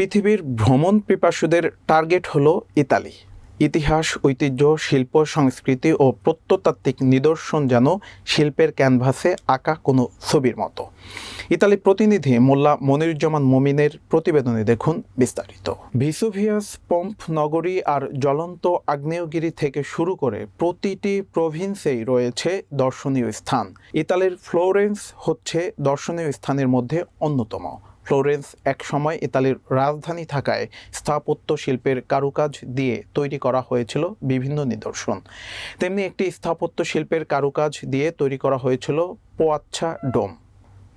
পৃথিবীর ভ্রমণ পিপাসুদের টার্গেট হল ইতালি। ইতিহাস, ঐতিহ্য, শিল্প, সংস্কৃতি ও প্রত্নতাত্ত্বিক নিদর্শন যেন শিল্পের ক্যানভাসে আঁকা কোনো ছবির মতো। ইতালি প্রতিনিধি মোল্লা মনিরুজ্জামান মমিনের প্রতিবেদনে দেখুন বিস্তারিত। ভিসোভিয়াস, পম্প নগরী আর জ্বলন্ত আগ্নেয়গিরি থেকে শুরু করে প্রতিটি প্রভিন্সেই রয়েছে দর্শনীয় স্থান। ইতালির ফ্লোরেন্স হচ্ছে দর্শনীয় স্থানের মধ্যে অন্যতম। ফ্লোরেন্স একসময় ইতালির রাজধানী থাকায় স্থাপত্য শিল্পের কারুকাজ দিয়ে তৈরি করা হয়েছিল বিভিন্ন নিদর্শন। তেমনি একটি স্থাপত্য শিল্পের কারুকাজ দিয়ে তৈরি করা হয়েছিল পোয়াচ্ছা ডোম।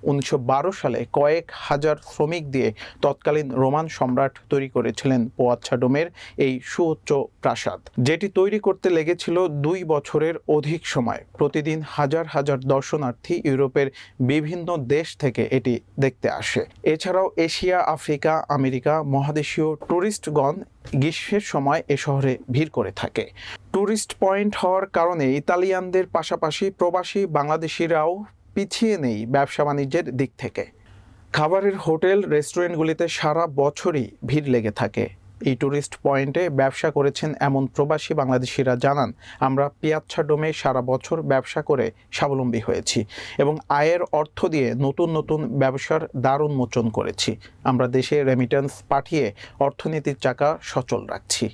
উনিশশো বারো সালে কয়েক হাজার শ্রমিক দিয়ে তৎকালীন রোমান সম্রাট তৈরি করেছিলেন পোয়াচ্ছা ডোমের এই সুউচ্চ প্রাসাদ, যেটি তৈরি করতে লেগেছিল দুই বছরের অধিক সময়। প্রতিদিন হাজার হাজার দর্শনার্থী ইউরোপের বিভিন্ন দেশ থেকে এটি দেখতে আসে। এছাড়াও এশিয়া, আফ্রিকা, আমেরিকা মহাদেশীয় ট্যুরিস্টগণ গ্রীষ্মের সময় এ শহরে ভিড় করে থাকে। ট্যুরিস্ট পয়েন্ট হওয়ার কারণে ইতালিয়ানদের পাশাপাশি প্রবাসী বাংলাদেশিরাও পিছিয়ে নেই ব্যবসা বাণিজ্যের দিক থেকে। খাবারের হোটেল, রেস্টুরেন্টগুলিতে সারা বছরই ভিড় লেগে থাকে। এই ট্যুরিস্ট পয়েন্টে ব্যবসা করেছেন এমন প্রবাসী বাংলাদেশিরা জানান, আমরা পিয়াচ্ছা ডোমে সারা বছর ব্যবসা করে স্বাবলম্বী হয়েছি এবং আয়ের অর্থ দিয়ে নতুন নতুন ব্যবসার দ্বার উন্মোচন করেছি। আমরা দেশে রেমিটেন্স পাঠিয়ে অর্থনীতির চাকা সচল রাখছি।